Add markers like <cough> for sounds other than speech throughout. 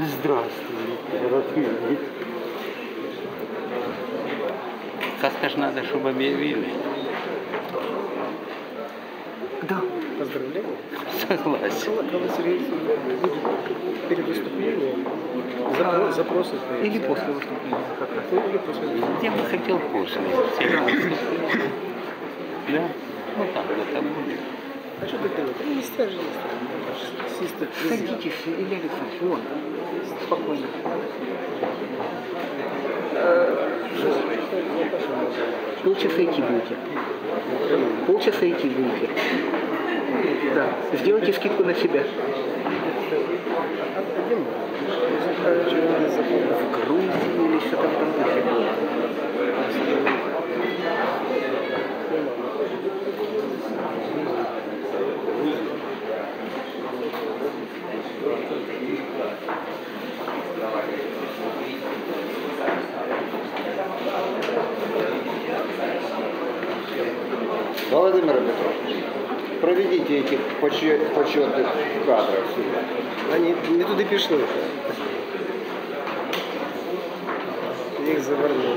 Слушай, Добрый день. здравствуй, дорогие. Как-то ж надо, чтобы объявили. Да, Поздравляю. согласен. Перед выступлением запро- запросы. Или после выступления как раз. Ну, или после. Я бы хотел после. Да? Ну так, это будет. А что ты делаешь? Ну, не стяжи, не стяжи. Садитесь, Илья Александрович, вон. Спокойно. Полчаса идти будете. Полчаса идти будете. Да. Сделайте скидку на себя. В Грузии или что там там духе было. Владимир Петрович, проведите этих поче- почетных кадров сюда. Они не туди пішли. Їх завернули.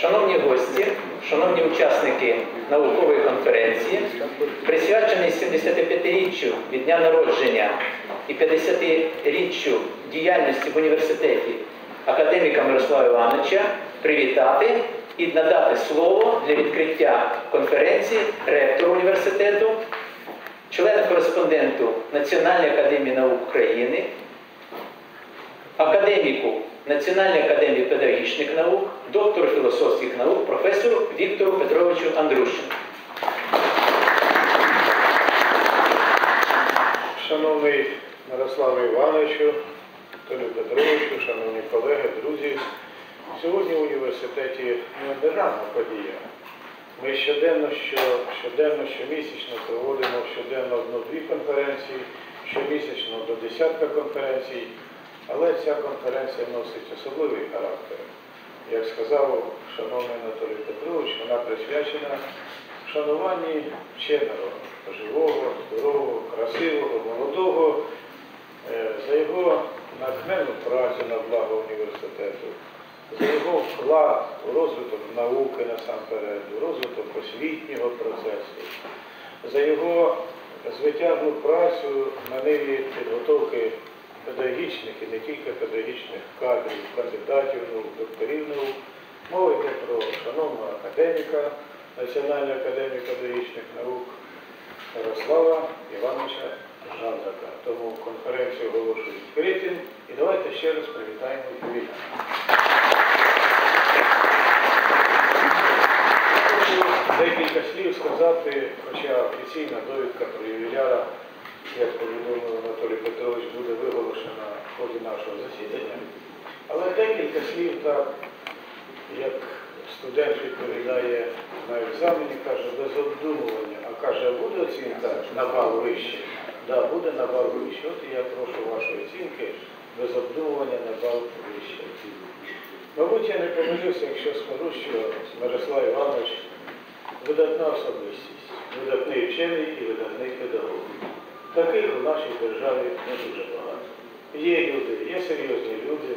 Шановні гості, шановні учасники наукової конференції, присвячений 75-річчю від дня народження і 50-річчю діяльності в університеті академіка Мирослава Івановича, привітати і надати слово для відкриття конференції ректору університету, члена-кореспонденту Національної академії наук України, академіку Національної академії педагогічних наук, доктору філософських наук, професору Віктору Петровичу Андрущину. Шановний Мирославе Івановичу, Толю Петровичу, шановні колеги, друзі, сьогодні в університеті не державна подія. Ми щоденно, що, щоденно, щомісячно проводимо щоденно одну-дві конференції, щомісячно до десятка конференцій, але ця конференція носить особливий характер. Як сказав шановний Анатолій Петрович, вона присвячена вшануванні вченого, живого, здорового, красивого, молодого, е, за його натхненну працю на благо університету, за його вклад у розвиток науки насамперед, у розвиток освітнього процесу, за його звитяжну працю на ниві підготовки педагогічних і не тільки педагогічних кадрів, кандидатів наук, докторів наук. Мова йде про шановного академіка Національної академії педагогічних наук Ярослава Івановича Жандака. Тому конференцію оголошую відкритим. І давайте ще раз привітаємо. Хочу декілька слів сказати, хоча офіційна довідка про ювіляра, як повідомив Анатолій Петрович, буде виголошена в ході нашого засідання. Але декілька слів так, як студент відповідає на екзамені, каже, без обдумування, а каже, буде оцінка на бал вище? Да, буде на бал вище. От і я прошу вашої оцінки без обдумування на бал вище. Мабуть, я не помилюся, якщо скажу, що Мирослав Іванович видатна особистість, видатний вчений і видатний педагог. Таких у нашій державі не дуже багато. Є люди, є серйозні люди,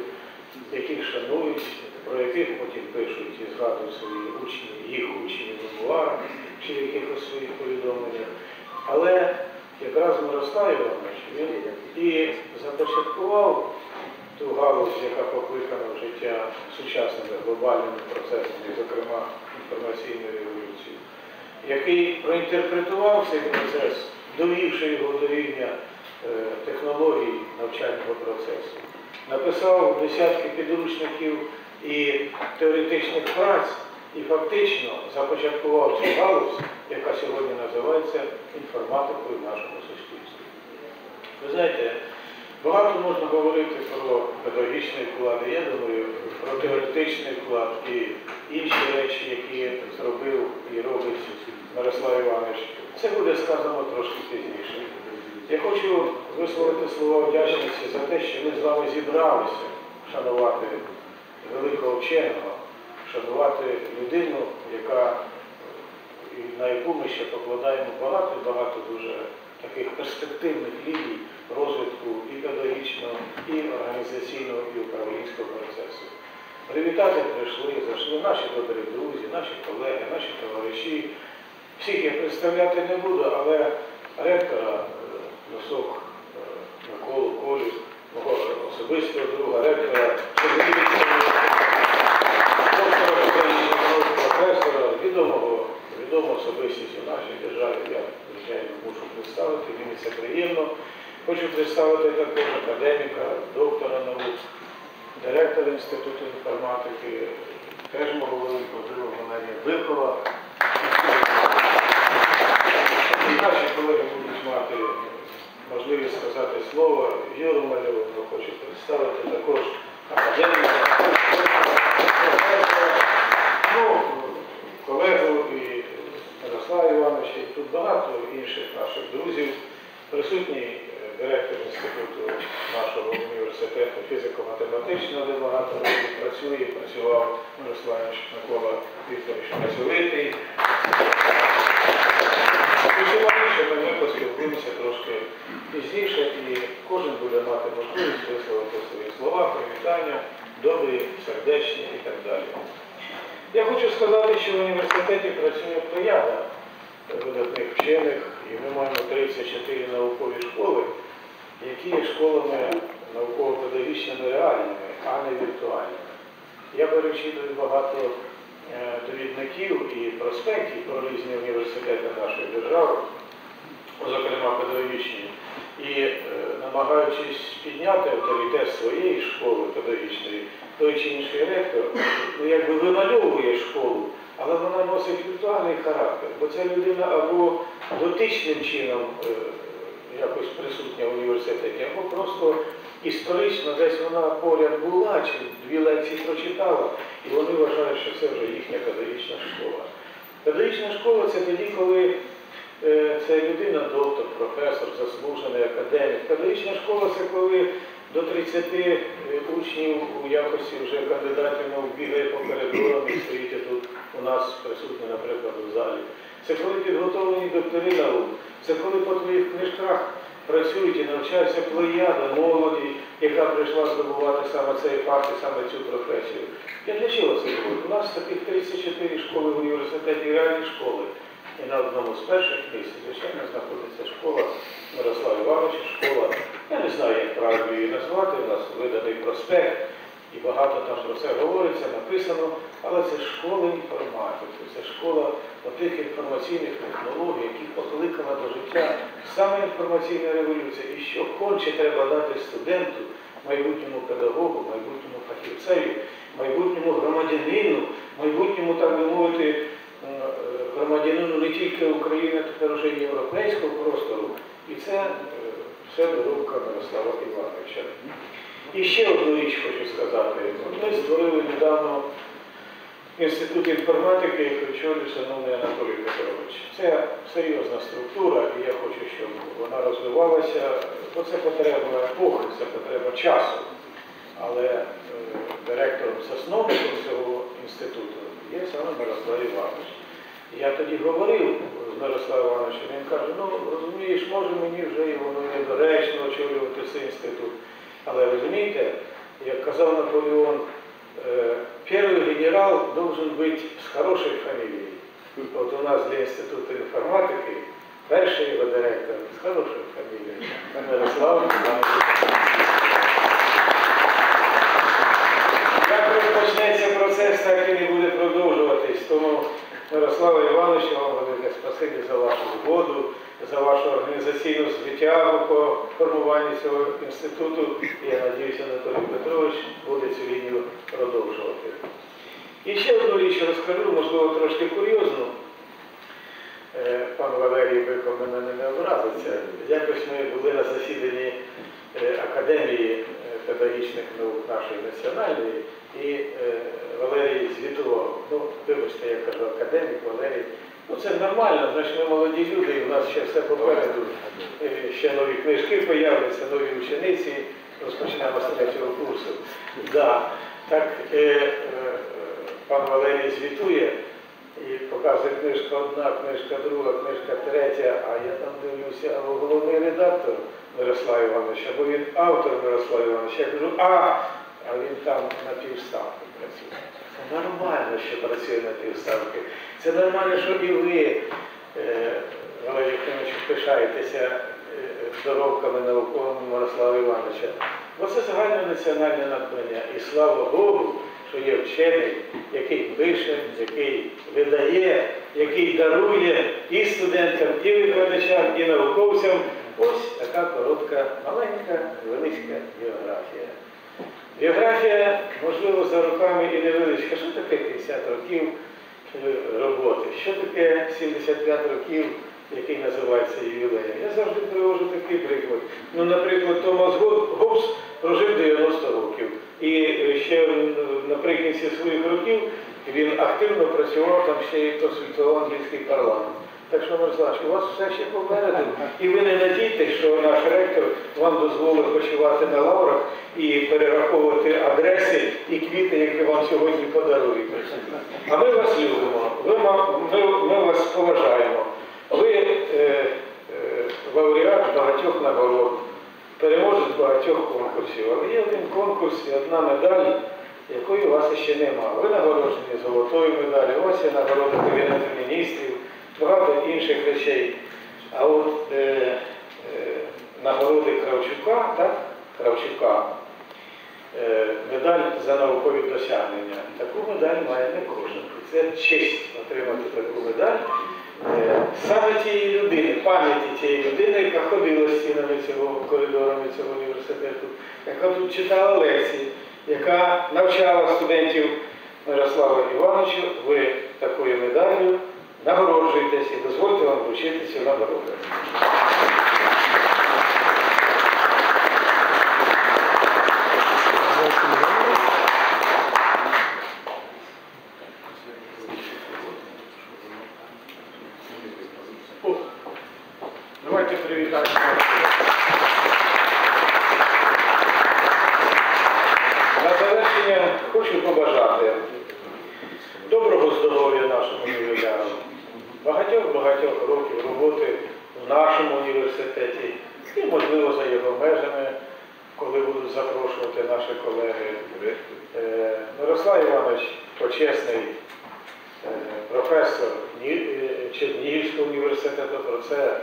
яких шанують, про яких потім пишуть і згадують свої учні, їх учні в мемуарах чи якихось своїх повідомленнях. Але якраз Мирослав Іванович він і започаткував ту галузь, яка покликана в життя сучасними глобальними процесами, зокрема інформаційною революцією, який проінтерпретував цей процес, довівши його до рівня е, технологій навчального процесу. Написав десятки підручників і теоретичних праць, і фактично започаткував цю галузь, яка сьогодні називається інформатикою в нашому суспільстві. Ви знаєте, багато можна говорити про педагогічний вклад, і я думаю, про теоретичний вклад і інші речі, які зробив і робить Мирослав Іванович. Це буде сказано трошки пізніше. Я хочу висловити слова вдячності за те, що ми з вами зібралися шанувати великого вченого, шанувати людину, яка на яку ми ще покладаємо багато-багато дуже таких перспективних ліній розвитку і педагогічного, і організаційного, і управлінського процесу. Привітати прийшли, зайшли наші добрі друзі, наші колеги, наші товариші. Всіх я представляти не буду, але ректора е, Носок е, Миколу Колю, мого особистого друга, ректора професора, відомого, відому особистість у нашій державі, я, звичайно, мушу представити, мені це приємно. Хочу представити також академіка, доктора наук, директора Інституту інформатики, теж мого великого друга Валерія Бикова. Наші колеги будуть мати можливість сказати слово. Юру Мальову хочу представити також академіка, ну, колегу і Мирослава Івановича, і тут багато інших наших друзів. Присутній е, директор інституту нашого університету фізико-математичного, де багато років працює, і працював Мирослав Іванович Микола Вікторович працьовитий. Ми поспілкуємося трошки пізніше і кожен буде мати можливість висловити свої слова, привітання, добрі, сердечні і так далі. Я хочу сказати, що в університеті працює плеяда видатних вчених, і ми маємо 34 наукові школи, які є школами науково-педагогічними реальними, а не віртуальними. Я перечитую багато е, довідників і проспектів про різні університети нашої держави, зокрема педагогічні, і е, намагаючись підняти авторитет своєї школи педагогічної, той чи інший ректор ну, якби вимальовує школу, але вона носить віртуальний характер, бо ця людина або дотичним чином е, якось присутня в університеті, або просто історично десь вона поряд була, чи дві лекції прочитала, і вони вважають, що це вже їхня педагогічна школа. Педагогічна школа це тоді, коли це людина, доктор, професор, заслужений академік. Педагогічна школа це коли до 30 е, учнів у якості вже кандидатів наук бігає по коридорам і стоїть тут у нас присутні, наприклад, у залі. Це коли підготовлені доктори наук, це коли по твоїх книжках працюють і навчаються плеяда молоді, яка прийшла здобувати саме цей факт і саме цю професію. Я для чого це говорю? У нас таких 34 школи в університеті, реальні школи. І на одному з перших місць, звичайно, знаходиться школа Мирослава Івановича, школа. Я не знаю, як правильно її назвати, у нас виданий проспект, і багато там про це говориться, написано, але це школа інформатики, це школа тих інформаційних технологій, які покликана до життя саме інформаційна революція. І що конче треба дати студенту, майбутньому педагогу, майбутньому фахівцеві, майбутньому громадянину, майбутньому, так би мовити, громадянину не тільки України, тепер вже й європейського простору. І це все доробка Мирослава Івановича. І ще одну річ хочу сказати. Ми створили недавно Інститут інформатики, який очолює шановний Анатолій Петрович. Це серйозна структура, і я хочу, щоб вона розвивалася, бо це потреба епохи, це потреба часу. Але е, директором засновником цього інституту є саме Мирослав Іванович. Я тоді говорив з Мирославом Івановичем, він каже, ну розумієш, може мені вже і воно недоречно очолювати цей інститут. Але розумієте, як казав Наполеон, е, перший генерал должен бути з хорошою фамілією. От у нас для Інституту інформатики перший його директор з хорошою фамілією Мирослав Іванович. Як розпочнеться процес, так і не буде продовжуватись. Тому Мирослава Івановичу, вам велике спасибі за вашу згоду, за вашу організаційну звитягу по формуванню цього інституту. Я надіюся, Анатолій Петрович буде цю лінію продовжувати. І ще одну річ розкажу, можливо, трошки курйозну. Е, Пан Валерій Биков мене не образиться. Якось ми були на засіданні е, Академії педагогічних наук нашої національної, і е, Валерій звітував. Ну, вибачте, я кажу академік, Валерій. Ну це нормально, значить ми молоді люди, і в нас ще все попереду. Е, Ще нові книжки появляться, нові учениці. Розпочнемо з третього курсу. Да. Так, е, е, пан Валерій звітує. І показує книжка одна, книжка друга, книжка третя, а я там дивлюся, або головний редактор Мирослав Іванович, або він автор Мирослав Іванович. Я кажу, а, а він там на півставки працює. Це нормально, що працює на півставки. Це нормально, що і ви, е, Валерій Євгенович, пишаєтеся е, здоровками науковими Мирослава Івановича. Бо це загальнонаціональне надбання. І слава Богу, що є вчений, який пише, який видає, який дарує і студентам, і викладачам, і науковцям. Ось така коротка, маленька, велика біографія. Біографія, можливо, за роками і невеличка. Що таке 50 років роботи? Що таке 75 років, який називається ювілеєм? Я завжди привожу такий приклад. Ну, наприклад, Томас Гоб- Гоббс прожив 90 років. І е, ще наприкінці своїх років він активно працював, там ще й консультував англійський парламент. Так що, Мирослав, у вас все ще попереду. І ви не надійтесь, що наш ректор вам дозволить почувати на лаврах і перераховувати адреси і квіти, які вам сьогодні подарують. А ми вас любимо, ма- ми, ми вас поважаємо. Ви е, е, лауреат багатьох нагород, переможець багатьох конкурсів. Але є один конкурс і одна медаль, якої у вас ще немає. Ви нагороджені золотою медаллю, у вас є нагорода Кабінету міністрів, багато інших речей. А от е, е, нагороди Кравчука, так? Кравчука, е, медаль за наукові досягнення. Таку медаль має не кожен. Це честь отримати таку медаль. Саме тієї людини, пам'яті тієї людини, яка ходила стінами цього коридорами цього університету, яка тут читала лекції, яка навчала студентів Мирослава Івановича, ви такою медаллю нагороджуєтесь і дозвольте вам вручити цю нагороду. Давайте привітаємо. На завершення хочу побажати доброго здоров'я нашому ювіляру, багатьох-багатьох років роботи в нашому університеті і, можливо, за його межами, коли будуть запрошувати наші колеги. Е, Мирослав Іванович почесний е, професор е, Чернігівського університету, про це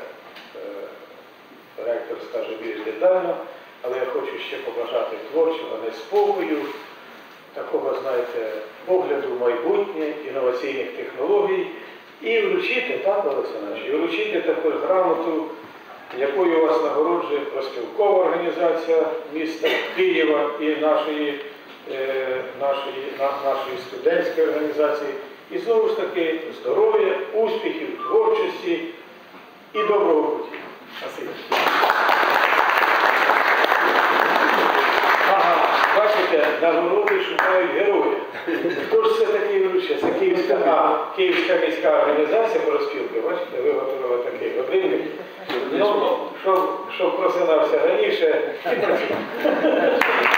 ректор скаже більш детально, але я хочу ще побажати творчого неспокою, такого, знаєте, погляду в майбутнє, інноваційних технологій, і вручити, так, Олександрович, і вручити також грамоту, якою вас нагороджує проспілкова організація міста Києва і нашої, е, нашої, на- нашої студентської організації. І знову ж таки здоров'я, успіхів, творчості і доброго нагороди герої. Хто ж це такий вручає? Це Київська, а, Київська міська організація проспілки, бачите, виготовила такий годинник. Ну, щоб, що просинався раніше. <laughs>